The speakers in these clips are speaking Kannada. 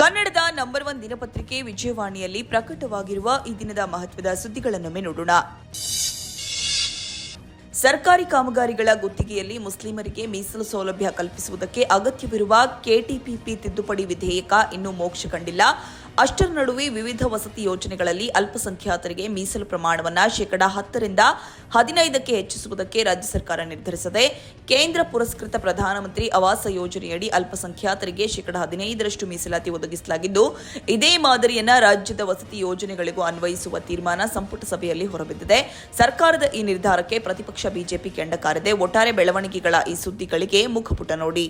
ಕನ್ನಡದ ನಂಬರ್ ಒನ್ ದಿನಪತ್ರಿಕೆ ವಿಜಯವಾಣಿಯಲ್ಲಿ ಪ್ರಕಟವಾಗಿರುವ ಈ ದಿನದ ಮಹತ್ವದ ಸುದ್ದಿಗಳನ್ನೊಮ್ಮೆ ನೋಡೋಣ. ಸರ್ಕಾರಿ ಕಾಮಗಾರಿಗಳ ಗುತ್ತಿಗೆಯಲ್ಲಿ ಮುಸ್ಲಿಮರಿಗೆ ಮೀಸಲು ಸೌಲಭ್ಯ ಕಲ್ಪಿಸುವುದಕ್ಕೆ ಅಗತ್ಯವಿರುವ ಕೆಟಿಪಿಪಿ ತಿದ್ದುಪಡಿ ವಿಧೇಯಕ ಇನ್ನೂ ಮೋಕ್ಷ ಕಂಡಿಲ್ಲ. ಅಷ್ಟರ ನಡುವೆ ವಿವಿಧ ವಸತಿ ಯೋಜನೆಗಳಲ್ಲಿ ಅಲ್ಪಸಂಖ್ಯಾತರಿಗೆ ಮೀಸಲು ಪ್ರಮಾಣವನ್ನು ಶೇಕಡಾ ಹತ್ತರಿಂದ ಹದಿನೈದಕ್ಕೆ ಹೆಚ್ಚಿಸುವುದಕ್ಕೆ ರಾಜ್ಯ ಸರ್ಕಾರ ನಿರ್ಧರಿಸಿದೆ. ಕೇಂದ್ರ ಪುರಸ್ಕೃತ ಪ್ರಧಾನಮಂತ್ರಿ ಆವಾಸ ಯೋಜನೆಯಡಿ ಅಲ್ಪಸಂಖ್ಯಾತರಿಗೆ ಶೇಕಡಾ ಹದಿನೈದರಷ್ಟು ಮೀಸಲಾತಿ ಒದಗಿಸಲಾಗಿದ್ದು, ಇದೇ ಮಾದರಿಯನ್ನ ರಾಜ್ಯದ ವಸತಿ ಯೋಜನೆಗಳಿಗೂ ಅನ್ವಯಿಸುವ ತೀರ್ಮಾನ ಸಂಪುಟ ಸಭೆಯಲ್ಲಿ ಹೊರಬಿದ್ದಿದೆ. ಸರ್ಕಾರದ ಈ ನಿರ್ಧಾರಕ್ಕೆ ಪ್ರತಿಪಕ್ಷ ಬಿಜೆಪಿ ಕೆಂಡಕಾರಿದೆ. ಒಟ್ಟಾರೆ ಬೆಳವಣಿಗೆಗಳ ಈ ಸುದ್ದಿಗಳಿಗೆ ಮುಖಪುಟ ನೋಡಿ.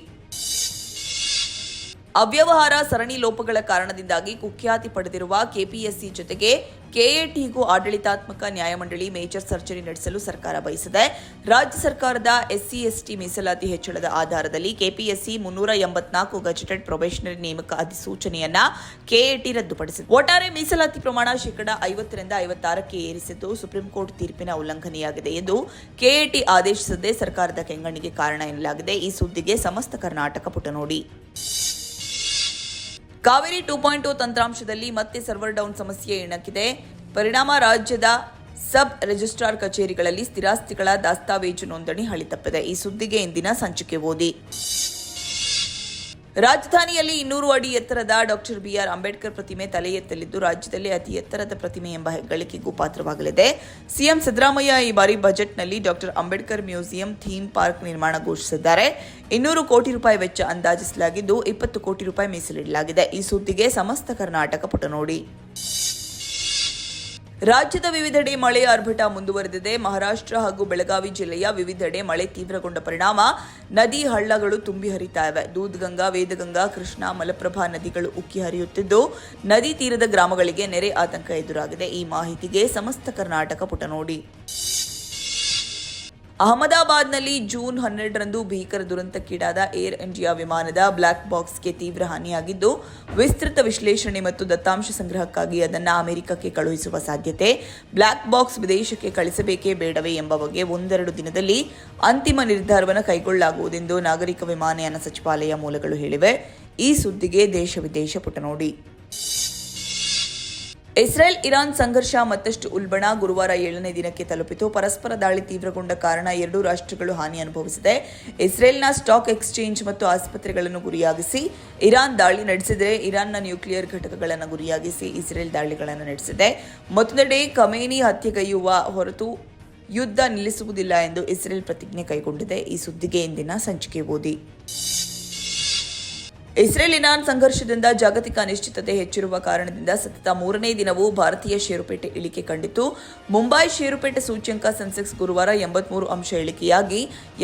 ಅವ್ಯವಹಾರ ಸರಣಿ ಲೋಪಗಳ ಕಾರಣದಿಂದಾಗಿ ಕುಖ್ಯಾತಿ ಪಡೆದಿರುವ ಕೆಪಿಎಸ್ಸಿ ಜೊತೆಗೆ ಕೆಎಟಿಗೂ ಆಡಳಿತಾತ್ಮಕ ನ್ಯಾಯಮಂಡಳಿ ಮೇಜರ್ ಸರ್ಜರಿ ನಡೆಸಲು ಸರ್ಕಾರ ಬಯಸಿದೆ. ರಾಜ್ಯ ಸರ್ಕಾರದ ಎಸ್ಸಿ, ಎಸ್ಟಿ ಮೀಸಲಾತಿ ಹೆಚ್ಚಳದ ಆಧಾರದಲ್ಲಿ ಕೆಪಿಎಸ್ಸಿ ಮುನ್ನೂರ ಎಂಬತ್ನಾಲ್ಕು ಗಜೆಟೆಡ್ ಪ್ರೊಬೇಷನರಿ ನೇಮಕ ಅಧಿಸೂಚನೆಯನ್ನ ಕೆಎಟಿ ರದ್ದುಪಡಿಸಿದೆ. ಒಟ್ಟಾರೆ ಮೀಸಲಾತಿ ಪ್ರಮಾಣ ಶೇಕಡಾ ಐವತ್ತರಿಂದ ಐವತ್ತಾರಕ್ಕೆ ಏರಿಸಿದ್ದು ಸುಪ್ರೀಂ ಕೋರ್ಟ್ ತೀರ್ಪಿನ ಉಲ್ಲಂಘನೆಯಾಗಿದೆ ಎಂದು ಕೆಎಟಿ ಆದೇಶಿಸದೆ ಸರ್ಕಾರದ ಕೆಂಗಣ್ಣಿಗೆ ಕಾರಣ ಎನ್ನಲಾಗಿದೆ. ಈ ಸುದ್ದಿಗೆ ಸಮಸ್ತ ಕರ್ನಾಟಕ ಪುಟ ನೋಡಿ ಕಾವೇರಿ ಟೂ ಪಾಯಿಂಟ್ ಟು ತಂತ್ರಾಂಶದಲ್ಲಿ ಮತ್ತೆ ಸರ್ವರ್ ಡೌನ್ ಸಮಸ್ಯೆ ಎಣಕಿದೆ. ಪರಿಣಾಮ ರಾಜ್ಯದ ಸಬ್ ರಿಜಿಸ್ಟ್ರಾರ್ ಕಚೇರಿಗಳಲ್ಲಿ ಸ್ಥಿರಾಸ್ತಿಗಳ ದಾಸ್ತಾವೇಜು ನೋಂದಣಿ ಹಳಿತಪ್ಪಿದೆ. ಈ ಸುದ್ದಿಗೆ ಇಂದಿನ ಸಂಚಿಕೆ ಓದಿ. ರಾಜಧಾನಿಯಲ್ಲಿ ಇನ್ನೂರು ಅಡಿ ಎತ್ತರದ ಡಾಕ್ಟರ್ ಬಿ ಆರ್ ಅಂಬೇಡ್ಕರ್ ಪ್ರತಿಮೆ ತಲೆ ಎತ್ತಲಿದ್ದು ರಾಜ್ಯದಲ್ಲಿ ಅತಿ ಎತ್ತರದ ಪ್ರತಿಮೆ ಎಂಬ ಹೆಗ್ಗಳಿಕೆಗೂ ಪಾತ್ರವಾಗಲಿದೆ. ಸಿಎಂ ಸಿದ್ದರಾಮಯ್ಯ ಈ ಬಾರಿ ಬಜೆಟ್ನಲ್ಲಿ doctor Ambedkar museum theme park ನಿರ್ಮಾಣ ಘೋಷಿಸಿದ್ದಾರೆ. ಇನ್ನೂರು ಕೋಟಿ ರೂಪಾಯಿ ವೆಚ್ಚ ಅಂದಾಜಿಸಲಾಗಿದ್ದು ಇಪ್ಪತ್ತು ಕೋಟಿ ರೂಪಾಯಿ ಮೀಸಲಿಡಲಾಗಿದೆ. ಈ ಸುದ್ದಿಗೆ ಸಮಸ್ತ ಕರ್ನಾಟಕ ಪುಟ ನೋಡಿ ರಾಜ್ಯದ ವಿವಿಧೆಡೆ ಮಳೆ ಆರ್ಭಟ ಮುಂದುವರೆದಿದೆ. ಮಹಾರಾಷ್ಟ್ರ ಹಾಗೂ ಬೆಳಗಾವಿ ಜಿಲ್ಲೆಯ ವಿವಿಧೆಡೆ ಮಳೆ ತೀವ್ರಗೊಂಡ ಪರಿಣಾಮ. ನದಿ ಹಳ್ಳಗಳು ತುಂಬಿ ಹರಿತಾ ಇವೆ. ದೂದ್ಗಂಗಾ, ವೇದಗಂಗಾ, ಕೃಷ್ಣಾ, ಮಲಪ್ರಭಾ ನದಿಗಳು ಉಕ್ಕಿ ಹರಿಯುತ್ತಿದ್ದು, ನದಿ ತೀರದ ಗ್ರಾಮಗಳಿಗೆ ನೆರೆ ಆತಂಕ ಎದುರಾಗಿದೆ. ಈ ಮಾಹಿತಿಗೆ ಸಮಸ್ತ ಕರ್ನಾಟಕ ಪುಟ ನೋಡಿ ಅಹಮದಾಬಾದ್ನಲ್ಲಿ ಜೂನ್ ಹನ್ನೆರಡರಂದು ಭೀಕರ ದುರಂತಕ್ಕೀಡಾದ ಏರ್ ಇಂಡಿಯಾ ವಿಮಾನದ ಬ್ಲಾಕ್ ಬಾಕ್ಸ್ಗೆ ತೀವ್ರ ಹಾನಿಯಾಗಿದ್ದು, ವಿಸ್ತೃತ ವಿಶ್ಲೇಷಣೆ ಮತ್ತು ದತ್ತಾಂಶ ಸಂಗ್ರಹಕ್ಕಾಗಿ ಅದನ್ನು ಅಮೆರಿಕಕ್ಕೆ ಕಳುಹಿಸುವ ಸಾಧ್ಯತೆ, ಬ್ಲಾಕ್ ಬಾಕ್ಸ್ ವಿದೇಶಕ್ಕೆ ಕಳಿಸಬೇಕೇ ಬೇಡವೇ ಎಂಬ ಬಗ್ಗೆ ಒಂದೆರಡು ದಿನದಲ್ಲಿ ಅಂತಿಮ ನಿರ್ಧಾರವನ್ನು ಕೈಗೊಳ್ಳಲಾಗುವುದೆಂದು ನಾಗರಿಕ ವಿಮಾನಯಾನ ಸಚಿವಾಲಯ ಮೂಲಗಳು ಹೇಳಿವೆ. ಈ ಸುದ್ದಿಗೆ ದೇಶ ವಿದೇಶ ಪುಟ ನೋಡಿ ಇಸ್ರೇಲ್ ಇರಾನ್ ಸಂಘರ್ಷ ಮತ್ತಷ್ಟು ಉಲ್ಬಣ ಗುರುವಾರ ಏಳನೇ ದಿನಕ್ಕೆ ತಲುಪಿತು. ಪರಸ್ಪರ ದಾಳಿ ತೀವ್ರಗೊಂಡ ಕಾರಣ ಎರಡೂ ರಾಷ್ಟ್ರಗಳು ಹಾನಿ ಅನುಭವಿಸಿದೆ. ಇಸ್ರೇಲ್ನ ಸ್ಟಾಕ್ ಎಕ್ಸ್ಚೇಂಜ್ ಮತ್ತು ಆಸ್ಪತ್ರೆಗಳನ್ನು ಗುರಿಯಾಗಿಸಿ ಇರಾನ್ ದಾಳಿ ನಡೆಸಿದರೆ ಇರಾನ್ನ ನ್ಯೂಕ್ಲಿಯರ್ ಘಟಕಗಳನ್ನು ಗುರಿಯಾಗಿಸಿ ಇಸ್ರೇಲ್ ದಾಳಿಗಳನ್ನು ನಡೆಸಿದೆ. ಮತ್ತೊಂದೆಡೆ ಕಮೇನಿ ಹತ್ಯೆಗೈಯುವ ಹೊರತು ಯುದ್ಧ ನಿಲ್ಲಿಸುವುದಿಲ್ಲ ಎಂದು ಇಸ್ರೇಲ್ ಪ್ರತಿಜ್ಞೆ ಕೈಗೊಂಡಿದೆ. ಈ ಸುದ್ದಿಗೆ ಇಂದಿನ ಸಂಚಿಕೆ ಓದಿ. ಇಸ್ರೇಲ್ ಇರಾನ್ ಸಂಘರ್ಷದಿಂದ ಜಾಗತಿಕ ಅನಿಶ್ಚಿತತೆ ಹೆಚ್ಚಿರುವ ಕಾರಣದಿಂದ ಸತತ ಮೂರನೇ ದಿನವೂ ಭಾರತೀಯ ಷೇರುಪೇಟೆ ಇಳಿಕೆ ಕಂಡಿತು ಮುಂಬೈ ಷೇರುಪೇಟೆ ಸೂಚ್ಯಂಕ ಸೆನ್ಸೆಕ್ಸ್ ಗುರುವಾರ ಎಂಬತ್ಮೂರು ಅಂಶ ಇಳಿಕೆಯಾಗಿ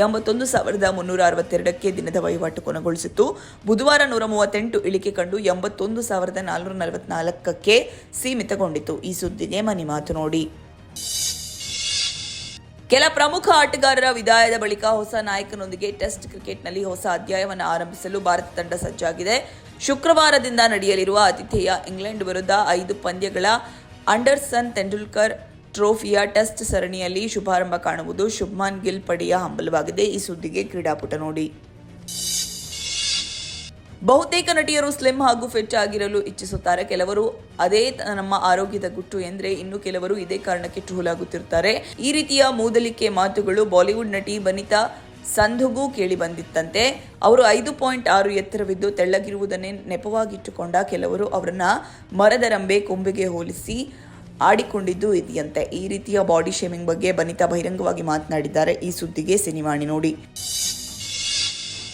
ಎಂಬತ್ತೊಂದು ಸಾವಿರದ ಮುನ್ನೂರ ಅರವತ್ತೆರಡಕ್ಕೆ ದಿನದ ವಹಿವಾಟು ಕೊನೆಗೊಳಿಸಿತ್ತು. ಬುಧವಾರ ನೂರ ಮೂವತ್ತೆಂಟು ಇಳಿಕೆ ಕಂಡು ಎಂಬತ್ತೊಂದು ಸಾವಿರದ ನಾಲ್ನೂರ ನಲವತ್ನಾಲ್ಕಕ್ಕೆ ಸೀಮಿತಗೊಂಡಿತು ಈ ಸುದ್ದಿಗೆ ಮನೆ ಮಾತು ನೋಡಿ. ಕೆಲ ಪ್ರಮುಖ ಆಟಗಾರರ ವಿದಾಯದ ಬಳಿಕ ಹೊಸ ನಾಯಕನೊಂದಿಗೆ ಟೆಸ್ಟ್ ಕ್ರಿಕೆಟ್ನಲ್ಲಿ ಹೊಸ ಅಧ್ಯಾಯವನ್ನು ಆರಂಭಿಸಲು ಭಾರತ ತಂಡ ಸಜ್ಜಾಗಿದೆ. ಶುಕ್ರವಾರದಿಂದ ನಡೆಯಲಿರುವ ಆತಿಥೇಯ ಇಂಗ್ಲೆಂಡ್ ವಿರುದ್ಧ ಐದು ಪಂದ್ಯಗಳ ಅಂಡರ್ಸನ್ ತೆಂಡೂಲ್ಕರ್ ಟ್ರೋಫಿಯ ಟೆಸ್ಟ್ ಸರಣಿಯಲ್ಲಿ ಶುಭಾರಂಭ ಕಾಣುವುದು ಶುಭ್ಮಾನ್ ಗಿಲ್ ಪಡೆಯ ಹಂಬಲವಾಗಿದೆ. ಈ ಸುದ್ದಿಗೆ ಕ್ರೀಡಾಪುಟ ನೋಡಿ. ಬಹುತೇಕ ನಟಿಯರು ಸ್ಲಿಮ್ ಹಾಗೂ ಫಿಟ್ ಆಗಿರಲು ಇಚ್ಛಿಸುತ್ತಾರೆ. ಕೆಲವರು ಅದೇ ನಮ್ಮ ಆರೋಗ್ಯದ ಗುಟ್ಟು ಎಂದ್ರೆ ಇನ್ನು ಕೆಲವರು ಇದೇ ಕಾರಣಕ್ಕೆ ಟ್ರೂಲಾಗುತ್ತಿರುತ್ತಾರೆ ಈ ರೀತಿಯ ಮೂದಲಿಕೆ ಮಾತುಗಳು ಬಾಲಿವುಡ್ ನಟಿ ಬನಿತಾ ಸಂಧುಗೂ ಕೇಳಿ ಬಂದಿತ್ತಂತೆ. ಅವರು ಐದು ಪಾಯಿಂಟ್ ಆರು ಎತ್ತರವಿದ್ದು ತೆಳ್ಳಗಿರುವುದನ್ನೇ ನೆಪವಾಗಿಟ್ಟುಕೊಂಡ ಕೆಲವರು ಅವರನ್ನ ಮರದ ರಂಬೆ ಕೊಂಬೆಗೆ ಹೋಲಿಸಿ ಆಡಿಕೊಂಡಿದ್ದು ಇದೆಯಂತೆ. ಈ ರೀತಿಯ ಬಾಡಿ ಶೇಮಿಂಗ್ ಬಗ್ಗೆ ಬನಿತಾ ಬಹಿರಂಗವಾಗಿ ಮಾತನಾಡಿದ್ದಾರೆ. ಈ ಸುದ್ದಿಗೆ ಸಿನಿಮಾಣಿ ನೋಡಿ.